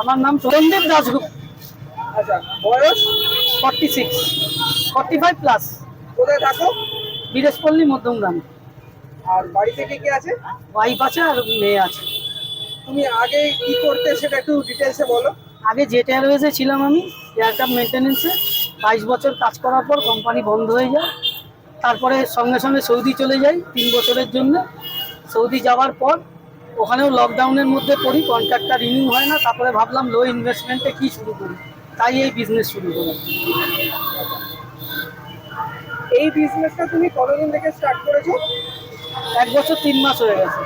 আমার নাম সন্দীপ দাসগুপ্ত আচ্ছা বয়স? Forty six forty five plus কোথায় থাকো? বিদেশপল্লী মধ্যমগ্রাম আর বাড়িতে কে কে আছে? ওয়াইফ আছে আর মেয়ে আছে। তুমি আগে কি করতে সেটা একটু ডিটেলসে বলো। আগে জেট এয়ারওয়েজে ছিলাম আমি এয়ারক্রাফট মেনটেন্যান্সে বাইশ বছর কাজ করার পর কোম্পানি বন্ধ হয়ে যায়। তারপরে সঙ্গে সঙ্গে সৌদি চলে যাই তিন বছরের জন্য। সৌদি যাওয়ার পর ওখানেও লকডাউনের মধ্যে পড়ি কন্ট্রাক্টটা রিনিউ হয় না তারপরে ভাবলাম লো ইনভেস্টমেন্টে কি শুরু করি? তাই এই বিজনেস শুরু করলাম এই বিজনেসটা তুমি কতদিন থেকে স্টার্ট করেছ? এক বছর তিন মাস হয়ে গেছে।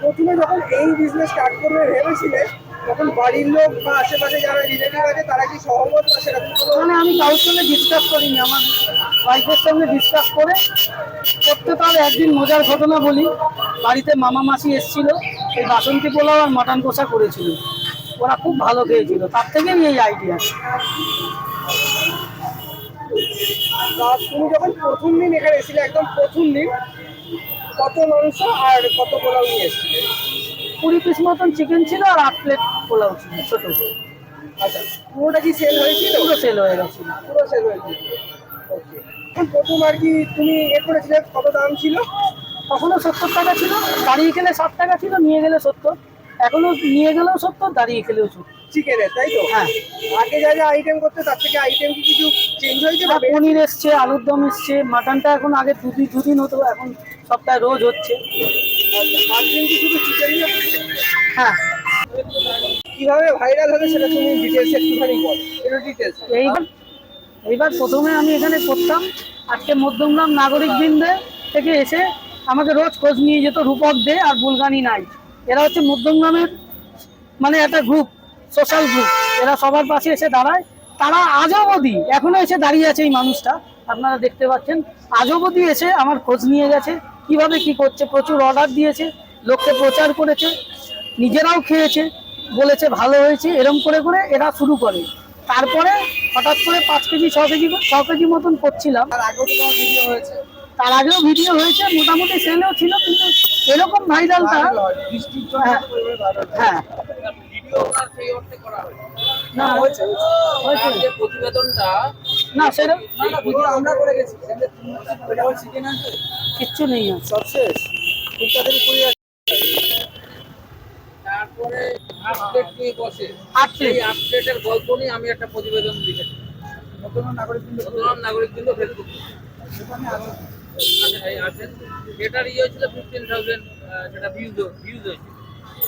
প্রথমে যখন এই বিজনেস স্টার্ট করবে ভেবেছিলে তখন বাড়ির লোক বা আশেপাশে যারা রিলেটিভ আছে তারা কি সহমত বা সেরকম মানে আমি কারোর সঙ্গে ডিসকাস করিনি আমার ওয়াইফের সঙ্গে ডিসকাস করে করতে তার একদিন মজার ঘটনা বলি। বাড়িতে মামা মাসি এসেছিল এই বাসন্তী পোলাও আর মাটন কষা করেছিল। ওরা খুব ভালো খেয়েছিল তার থেকেই এই আইডিয়া তুমি যখন প্রথম দিন এখানে এসেছিলে একদম প্রথম দিন কত মাংস আর কত পোলাও নিয়ে এসেছিলে? কুড়ি পিস মতন চিকেন ছিল আর আট প্লেট পোলাও ছিল ছোট। আচ্ছা পুরোটা কি সেল হয়েছিল? পুরো সেল হয়ে গেছিল পুরো সেল হয়েছিল ওকে প্রথম আর কি তুমি এ করেছিলে কত দাম ছিল? তখনও সত্তর টাকা ছিল দাঁড়িয়ে খেলে ষাট টাকা ছিল নিয়ে গেলে সত্তর। এখনও নিয়ে গেলেও সত্তর দাঁড়িয়ে খেলেও সত্তর। চিকেনের তাই তো? হ্যাঁ। আগে যা যা আইটেম করতে তার থেকে আইটেম কি কিছু চেঞ্জ হয়েছে আর পনির এসছে আলুর দম এসছে মাটনটা এখন আগে দুদিন দুদিন হতো এখন সপ্তাহে রোজ হচ্ছে। পাঁচ কি শুধু চিকেন হ্যাঁ। কীভাবে ভাইরাল হবে সেটা তুমি ডিটেলস একটুখানি বল। একটু ডিটেলস এইবার এইবার প্রথমে আমি এখানে করতাম আজকে মধ্যমগ্রাম নাগরিক বৃন্দে থেকে এসে আমাকে রোজ খোঁজ নিয়ে যেত, রূপক দে আর বুলগানি নাই। এরা হচ্ছে মধ্যমগ্রামের মানে একটা গ্রুপ সোশ্যাল গ্রুপ এরা সবার পাশে এসে দাঁড়ায়। তারা আজও অবধি এখনও এসে দাঁড়িয়ে আছে এই মানুষটা। আপনারা দেখতে পাচ্ছেন আজও অবধি এসে আমার খোঁজ নিয়ে গেছে, কীভাবে কি করছে, প্রচুর অর্ডার দিয়েছে, লোককে প্রচার করেছে, নিজেরাও খেয়েছে, বলেছে ভালো হয়েছে, এরম করে করে এরা শুরু করে। তারপরে হঠাৎ করে পাঁচ কেজি, ছ কেজি ছ কেজি মতন করছিলাম। আর আগেও ভিডিও হয়েছে? তার আগেও ভিডিও হয়েছে মোটামুটি সেলেও ছিল কিন্তু এরকম ভাইরালটা হয়, হ্যাঁ। না হয়েছে, হয়েছে। যে প্রতিবেদনটা না সেরকম আমরা করে গেছি। কিচ্ছু নেই সব শেষ। খুব তাড়াতাড়ি কুড়ি তারপরে আপডেট নিয়ে বসে। আট সেই আপডেটের গল্প নিয়ে আমি একটা প্রতিবেদন লিখেছি। বর্তমান নাগরিকবৃন্দ বর্তমান নাগরিক কিন্তু ফেসবুক। সেখানে আরও ফিফটিন থাউজেন্ড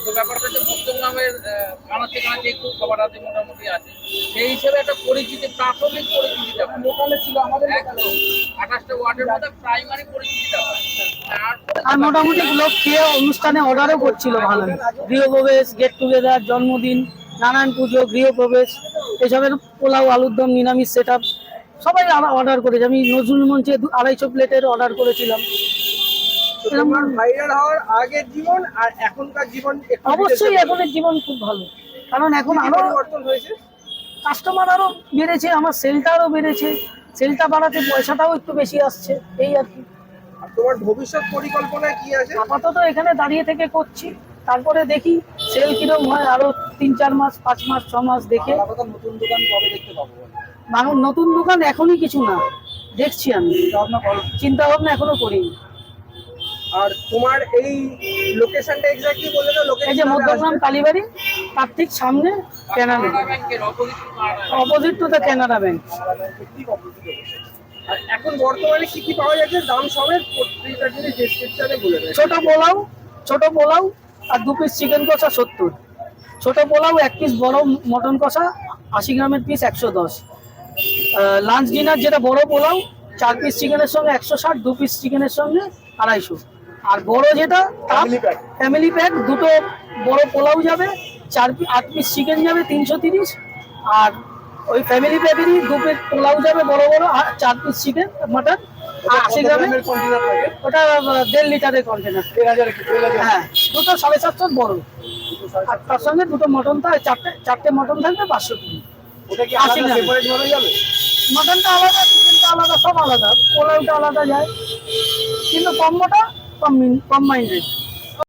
তো ব্যাপারটা সবার হাতে মোটামুটি আছে সেই হিসেবে একটা পরিচিতি প্রাথমিক ছিল আমাদের আঠাশটা ওয়ার্ডের আর মোটামুটি লোক খেয়ে অনুষ্ঠানে অর্ডারও করছিল ভালো। গৃহপ্রবেশ গেট টুগেদার জন্মদিন নারায়ণ পুজো, গৃহপ্রবেশ, এসবের পোলাও আলুর দম নিরামিষ সেট সবাই অর্ডার করেছে। আমি নজরুল মঞ্চে আড়াইশো প্লেটের অর্ডার করেছিলাম। ভাইরাল হওয়ার আগের জীবন আর এখনকার জীবন অবশ্যই এখনের জীবন খুব ভালো। কারণ এখন আরও পরিবর্তন হয়েছে? কাস্টমার আরও বেড়েছে আমার সেলটা আরও বেড়েছে। সেলটা বাড়াতে পয়সাটাও একটু বেশি আসছে এই আর কি। তোমার ভবিষ্যৎ পরিকল্পনা কি আছে? আপাতত এখানে দাঁড়িয়ে থেকে করছি। তারপরে দেখি সেল কীরকম হয় আরও তিন চার মাস পাঁচ মাস ছ মাস দেখে। আপাতত নতুন দোকান কবে দেখতে পাবো মানুষ নতুন দোকান এখনই কিছু না। দেখছি আমি চিন্তা ভাবনা এখনও করিনি। আর তোমার এই লোকেশনটা এক্স্যাক্টলি বলে দাও এই যে মধ্যগ্রাম কালীবাড়ি তার ঠিক সামনে ক্যানাডা ব্যাংকের opposite to the Canada bank আর এখন বর্তমানে কি কি পাওয়া যাচ্ছে দাম সমেত প্রত্যেকটা জিনিস ডেসক্রিপশনে বলে দেয়। ছোট পোলাও ছোট পোলাও আর দু পিস চিকেন কষা সত্তর। ছোট পোলাও এক পিস বড় মটন কষা আশি গ্রামের পিস একশো দশ। লাঞ্চ ডিনার যেটা বড় পোলাও চার পিস চিকেনের সঙ্গে একশো ষাট দু পিস চিকেনের সঙ্গে আড়াইশো। আর বড় যেটা ফ্যামিলি প্যাক দুটো বড় পোলাও যাবে চার পিস আট পিস চিকেন যাবে তিনশো তিরিশ। আর ওই ফ্যামিলি প্যাকেরই দু পিস পোলাও যাবে বড় বড় আর চার পিস চিকেন মাটন আশি গ্রামের ওটা দেড় লিটারের কন্টেনার হ্যাঁ দুটো সাড়ে সাতশোর বড়। আর তার সঙ্গে দুটো মটন থাকে চারটে চারটে মটন থাকবে পাঁচশো কুড়ি ওটা কি আলাদা সেপারেট ভাবে যাবে? মটনটা আলাদা চিকেনটা আলাদা সব আলাদা। পোলাওটা আলাদা যায়। কিন্তু কম্বোটা কম মিন- কম মাইন্ডেড